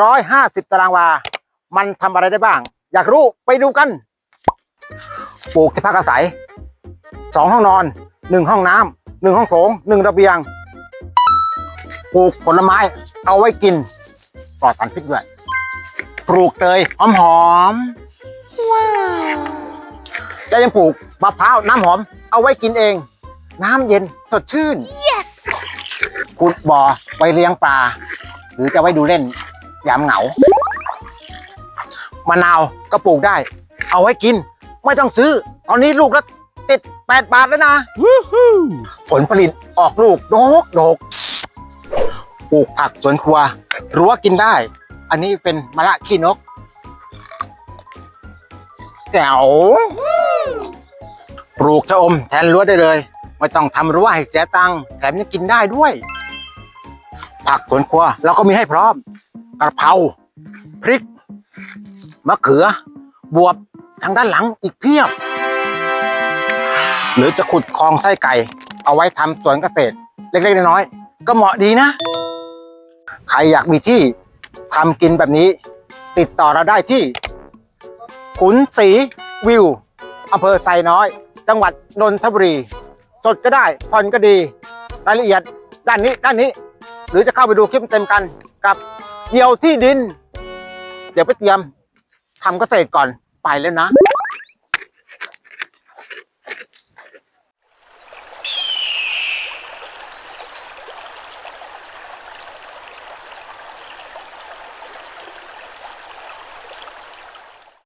ร้อยห้าสิบตารางวา มันทำอะไรได้บ้าง อยากรู้ไปดูกัน ปลูกที่พักอาศัยสองห้องนอนหนึ่งห้องน้ำหนึ่งห้องโถงหนึ่งระเบียง ปลูกผลไม้เอาไว้กินปลอดสารพิษด้วย ปลูกเตยหอมหอมๆและยังปลูกมะพร้าวน้ำหอม เอาไว้กินเอง น้ำเย็นสดชื่น yes ขุดบ่อไว้เลี้ยงปลา หรือจะไว้ดูเล่น ยามเหงามะนาวก็ปลูกได้ เอาไว้กิน ไม่ต้องซื้อ ตอนนี้ลูกละติดแปดบาทแล้วนะผลผลิตออกลูกโดกโดกปลูกผักสวนครัวรั้วกินได้ อันนี้เป็นมะละขี้นกแจ๋วปลูกชะอมแทนรั้วได้เลย ไม่ต้องทำรั้วให้เสียตังค์แถมยังกินได้ด้วย ผักสวนครัวเราก็มีให้พร้อม กระเพราพริก มะเขือ บวบทางด้านหลังอีกเพียบ หรือจะขุดคลองไส้ไก่ เอาไว้ทำสวนเกษตร เล็กๆน้อยๆก็เหมาะดีนะ ใครอยากมีที่ทำกินแบบนี้ ติดต่อเราได้ที่ ขุนศรีวิวอำเภอไซน้อย จังหวัดนนทบุรี สดก็ได้ผ่อนก็ดี รายละเอียดด้านนี้ด้านนี้ หรือจะเข้าไปดูคลิปเต็มกันกับ เกี่ยวที่ดิน เดี๋ยวไปเตรียมทำเกษตรก่อนไปแล้วนะ